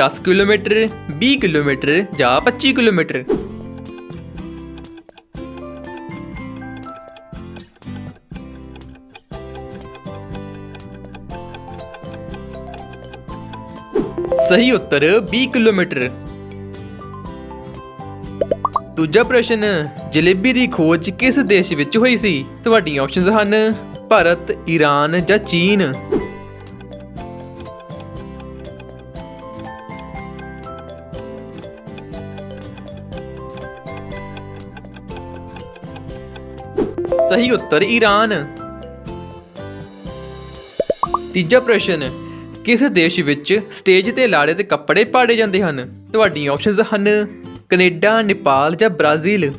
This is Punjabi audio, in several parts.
10 ਕਿਲੋਮੀਟਰ 20 ਕਿਲੋਮੀਟਰ ਜਾਂ 25 ਕਿਲੋਮੀਟਰ। ਸਹੀ ਉੱਤਰ 20 ਕਿਲੋਮੀਟਰ। ਦੂਜਾ ਪ੍ਰਸ਼ਨ, ਜਲੇਬੀ ਦੀ ਖੋਜ ਕਿਸ ਦੇਸ਼ ਵਿੱਚ ਹੋਈ ਸੀ? ਤੁਹਾਡੀਆਂ ਆਪਸ਼ਨਸ ਹਨ, ਭਾਰਤ, ਈਰਾਨ ਜਾਂ ਚੀਨ। ਸਹੀ ਉੱਤਰ, ਈਰਾਨ। ਤੀਜਾ ਪ੍ਰਸ਼ਨ, ਕਿਸ ਦੇਸ਼ ਵਿੱਚ ਸਟੇਜ ਤੇ ਲਾੜੇ ਦੇ ਕੱਪੜੇ ਪਾੜੇ ਜਾਂਦੇ ਹਨ? ਤੁਹਾਡੀਆਂ ਆਪਸ਼ਨਸ ਹਨ, ਕੈਨੇਡਾ, ਨੇਪਾਲ ਜਾਂ ਬ੍ਰਾਜ਼ੀਲ।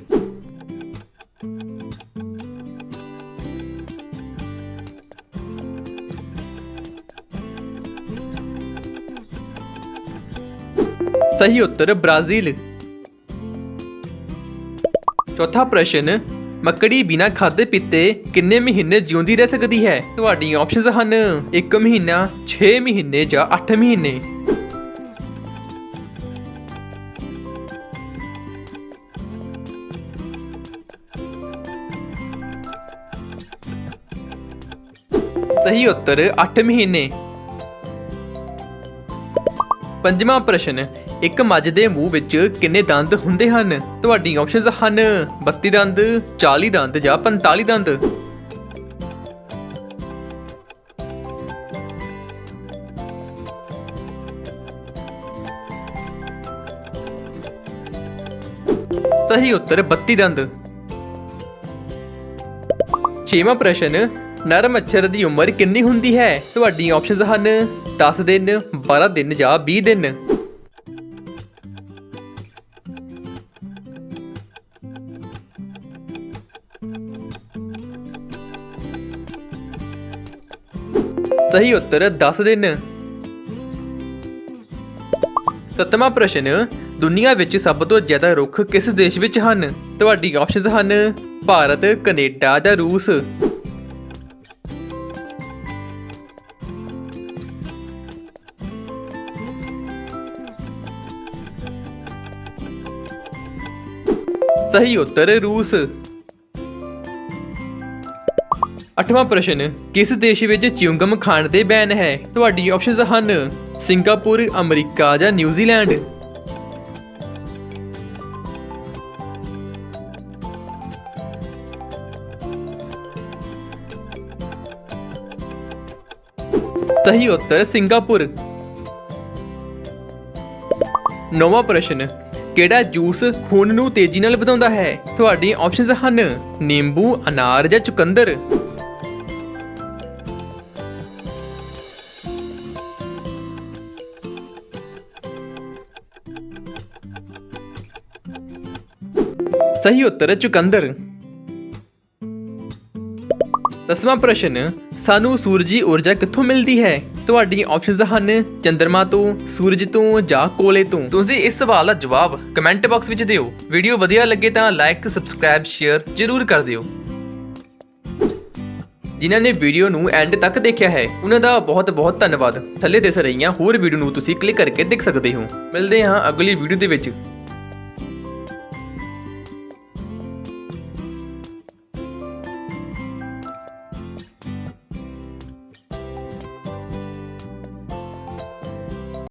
ਸਹੀ ਉੱਤਰ, ਬ੍ਰਾਜ਼ੀਲ। ਚੌਥਾ ਪ੍ਰਸ਼ਨ ਮੱਕੜੀ ਬਿਨਾਂ ਖਾਦੇ ਪੀਤੇ ਕਿੰਨੇ ਮਹੀਨੇ ਜਿਉਂਦੀ ਰਹਿ ਸਕਦੀ ਹੈ? ਤੁਹਾਡੀਆਂ ਆਪਸ਼ਨਸ ਹਨ 1 ਮਹੀਨਾ 6 ਮਹੀਨੇ ਜਾਂ 8 ਮਹੀਨੇ। ਸਹੀ ਉੱਤਰ 8 ਮਹੀਨੇ। ਪੰਜਵਾਂ ਪ੍ਰਸ਼ਨ, ਇੱਕ ਮੱਝ ਦੇ ਮੂੰਹ ਵਿੱਚ ਕਿੰਨੇ ਦੰਦ ਹੁੰਦੇ ਹਨ? ਤੁਹਾਡੀ ਆਪਸ਼ਨਸ ਹਨ 32 ਦੰਦ 40 ਦੰਦ ਜਾਂ 45 ਦੰਦ। ਸਹੀ ਉੱਤਰ 32 ਦੰਦ। ਛੇਵਾਂ ਪ੍ਰਸ਼ਨ ਨਰ ਮੱਛਰ ਦੀ ਉਮਰ ਕਿੰਨੀ ਹੁੰਦੀ ਹੈ? ਤੁਹਾਡੀਆਂ ਆਪਸ਼ਨਸ ਹਨ 10 ਦਿਨ 12 ਦਿਨ ਜਾਂ 20 ਦਿਨ। ਸਹੀ ਉੱਤਰ 10 ਦਿਨ। ਸੱਤਵਾਂ ਪ੍ਰਸ਼ਨ, ਦੁਨੀਆ ਵਿੱਚ ਸਭ ਤੋਂ ਜ਼ਿਆਦਾ ਰੁੱਖ ਕਿਸ ਦੇਸ਼ ਵਿੱਚ ਹਨ? ਤੁਹਾਡੀ ਆਪਸ਼ਨਸ ਹਨ, ਭਾਰਤ, ਕੈਨੇਡਾ ਜਾਂ ਰੂਸ। ਸਹੀ ਉੱਤਰ ਰੂਸ। ਅੱਠਵਾਂ ਪ੍ਰਸ਼ਨ, ਕਿਸ ਦੇਸ਼ ਵਿੱਚ ਚਿਊਂਗਮ ਖਾਣ ਤੇ ਬੈਨ ਹੈ? ਤੁਹਾਡੀ ਆਪਸ਼ਨਸ ਹਨ, ਸਿੰਗਾਪੁਰ, ਅਮਰੀਕਾ ਜਾਂ ਨਿਊਜ਼ੀਲੈਂਡ ਸਹੀ ਉੱਤਰ ਸਿੰਗਾਪੁਰ। ਨੌਵਾਂ ਪ੍ਰਸ਼ਨ ਕਿਹੜਾ ਜੂਸ ਖੂਨ ਨੂੰ ਤੇਜ਼ੀ ਨਾਲ ਵਧਾਉਂਦਾ ਹੈ? ਤੁਹਾਡੀਆਂ ਆਪਸ਼ਨਸ ਹਨ, ਨਿੰਬੂ, ਅਨਾਰ ਜਾਂ ਚੁਕੰਦਰ। ਸਹੀ ਉੱਤਰ, ਚੁਕੰਦਰ। ਦਸਵਾਂ ਪ੍ਰਸ਼ਨ, ਸਾਨੂੰ ਸੂਰਜੀ ਊਰਜਾ ਕਿੱਥੋਂ ਮਿਲਦੀ ਹੈ? ਤੁਹਾਡੀਆਂ ਆਪਸ਼ਨਸ ਹਨ ਚੰ드ਰਮਾ ਤੋਂ, ਸੂਰਜ ਤੋਂ ਜਾਂ ਕੋਲੇ ਤੋਂ। ਤੁਸੀਂ ਇਸ ਸਵਾਲ ਦਾ ਜਵਾਬ ਕਮੈਂਟ ਬਾਕਸ ਵਿੱਚ ਦਿਓ। ਵੀਡੀਓ ਵਧੀਆ ਲੱਗੇ ਤਾਂ ਲਾਈਕ ਸਬਸਕ੍ਰਾਈਬ ਸ਼ੇਅਰ ਜ਼ਰੂਰ ਕਰ ਦਿਓ। ਜਿਨ੍ਹਾਂ ਨੇ ਵੀਡੀਓ ਨੂੰ ਐਂਡ ਤੱਕ ਦੇਖਿਆ ਹੈ, ਉਹਨਾਂ ਦਾ ਬਹੁਤ ਬਹੁਤ ਧੰਨਵਾਦ। ਥੱਲੇ ਦਿਸ ਰਹੀਆਂ ਹੋਰ ਵੀਡੀਓ ਨੂੰ ਤੁਸੀਂ ਕਲਿੱਕ ਕਰਕੇ ਦੇਖ ਸਕਦੇ ਹੋ। ਮਿਲਦੇ ਹਾਂ ਅਗਲੀ ਵੀਡੀਓ ਦੇ ਵਿੱਚ।